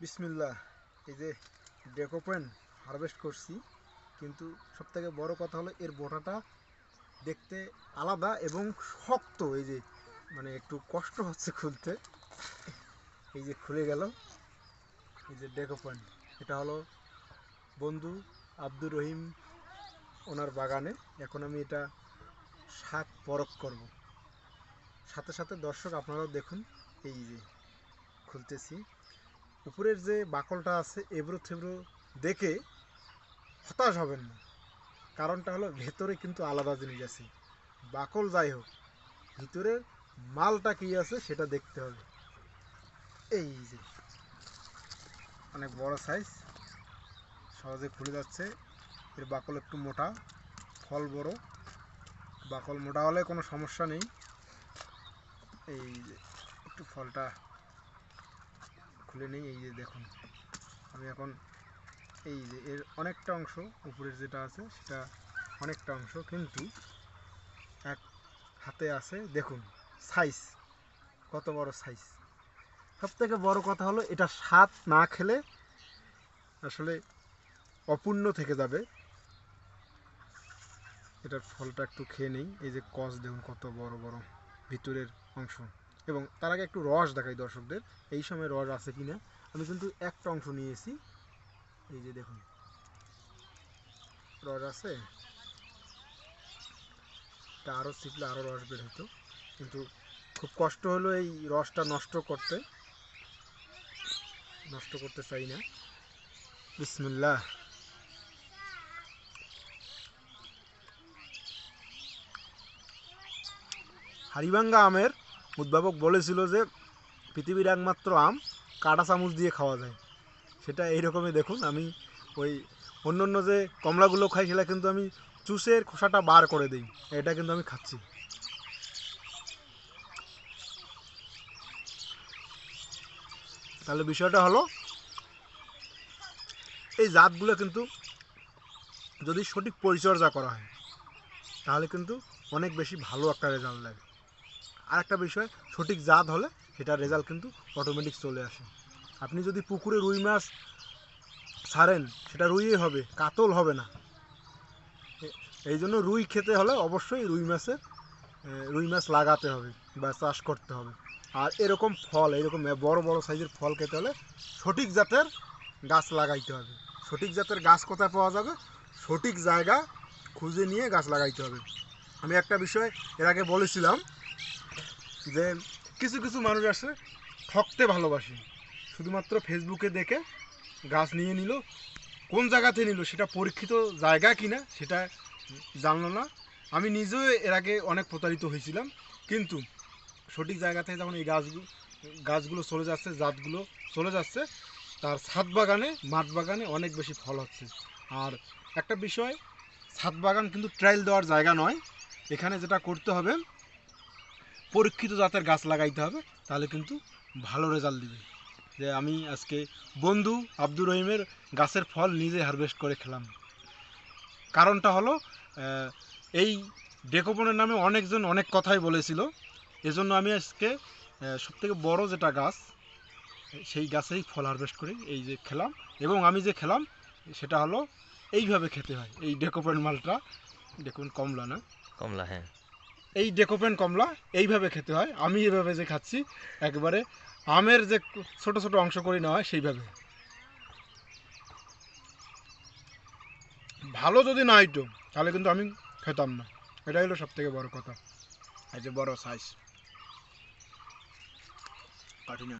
বিসমিল্লাহ, এই যে ডেকোপেন হারভেস্ট করছি, কিন্তু সবথেকে বড় কথা হলো এর বোটাটা দেখতে আলাদা এবং শক্ত, এই যে মানে একটু কষ্ট হচ্ছে খুলতে। এই যে খুলে গেল, এই যে ডেকোপেন এটা হলো বন্ধু আব্দুর রহিম ওনার বাগানে। এখন আমি এটা শাক পরক করব। সাথে সাথে দর্শক আপনারাও দেখুন, এই যে খুলতেছি। উপরের যে বাকলটা আছে এবড়ো থেবড়ো দেখে হতাশ হবেন না। কারণটা হলো ভেতরে কিন্তু আলাদা জিনিস আছে। বাকল যাই হোক, ভিতরের মালটা কি আছে সেটা দেখতে হবে। এই যে, অনেক বড় সাইজ সহজে খুলে যাচ্ছে। এর বাকল একটু মোটা, ফল বড়। বাকল মোটা হলে কোনো সমস্যা নেই। এই যে, একটু ফলটা খুলে নেই, এই যে দেখুন। আমি এখন এই যে এর অনেকটা অংশ, উপরের যেটা আছে সেটা অনেকটা অংশ কিন্তু এক হাতে আছে। দেখুন সাইজ কত বড় সাইজ সব থেকে বড় কথা হলো, এটা স্বাদ না খেলে আসলে অপূর্ণ থেকে যাবে। এটার ফলটা একটু খেয়ে নেই। এই যে কস দেখুন, কত বড় বড় ভিতরের অংশ। এবং তার আগে একটু রস দেখাই দর্শকদের, এই সময় রস আছে কিনা। আমি কিন্তু একটা অংশ নিয়েছি। এই যে দেখুন, রস আছে। এটা আরও শিখলে আরও রস বের হতো। কিন্তু খুব কষ্ট হলো এই রসটা নষ্ট করতে। নষ্ট করতে চাই না। বিসমিল্লাহ। হারিবাঙ্গা আমের উদ্ভাবক বলেছিল যে পৃথিবীর একমাত্র আম কাটা চামচ দিয়ে খাওয়া যায়। সেটা এইরকমই দেখুন, আমি ওই অন্য অন্য যে কমলাগুলো খাই সেটা কিন্তু আমি চুষের খোসাটা বার করে দিই, এটা কিন্তু আমি খাচ্ছি। তাহলে বিষয়টা হলো, এই জাতগুলো কিন্তু যদি সঠিক পরিচর্যা করা হয়, তাহলে কিন্তু অনেক বেশি ভালো একটা রেজাল্ট লাগে আর একটা বিষয়, সঠিক জাত হলে সেটার রেজাল্ট কিন্তু অটোমেটিক চলে আসে। আপনি যদি পুকুরে রুই মাছ ছাড়েন, সেটা রুইই হবে, কাতল হবে না। এই জন্য রুই খেতে হলে অবশ্যই রুই মাছের রুই মাছ লাগাতে হবে বা চাষ করতে হবে। আর এরকম ফল, এরকম বড় বড় সাইজের ফল খেতে হলে সঠিক জাতের গাছ লাগাইতে হবে। সঠিক জাতের গাছ কোথায় পাওয়া যাবে? সঠিক জায়গা খুঁজে নিয়ে গাছ লাগাইতে হবে। আমি একটা বিষয় এর আগে বলেছিলাম যে কিছু কিছু মানুষ আছে ঠকতে ভালোবাসে। শুধুমাত্র ফেসবুকে দেখে গাছ নিয়ে নিল, কোন জায়গাতে নিল, সেটা পরীক্ষিত জায়গা কিনা সেটা জানলো না। আমি নিজেও এর আগে অনেক প্রতারিত হয়েছিলাম, কিন্তু সঠিক জায়গা থেকে যখন এই গাছগুলো গাছগুলো চলে যাচ্ছে, জাতগুলো চলে যাচ্ছে, তার ছাদ বাগানে, মাঠ বাগানে অনেক বেশি ফল হচ্ছে। আর একটা বিষয়, ছাদ বাগান কিন্তু ট্রায়াল দেওয়ার জায়গা নয়। এখানে যেটা করতে হবে পরীক্ষিত জাতের গাছ লাগাইতে হবে, তাহলে কিন্তু ভালো রেজাল্ট দিবে। যে আমি আজকে বন্ধু আব্দুর রহিমের গাছের ফল নিজে হারভেস্ট করে খেলাম। কারণটা হলো এই ডেকোপনের নামে অনেকজন অনেক কথাই বলেছিল। এজন্য আমি আজকে সব থেকে বড় যেটা গাছ, সেই গাছেই ফল হারভেস্ট করি, এই যে খেলাম। এবং আমি যে খেলাম, সেটা হলো, এইভাবে খেতে হয়। এই ডেকোপেন মালটা, দেখুন কমলা না? কমলা হ্যাঁ। এই ডেকোপেন কমলা এইভাবে খেতে হয়। আমি এভাবে যে খাচ্ছি, একবারে আমের যে ছোট ছোট অংশ করে নেওয়া হয় সেইভাবে। ভালো যদি না হইতো তাহলে কিন্তু আমি খেতাম না। এটাই হলো সব থেকে বড় কথা। এই যে বড় সাইজ কাটি না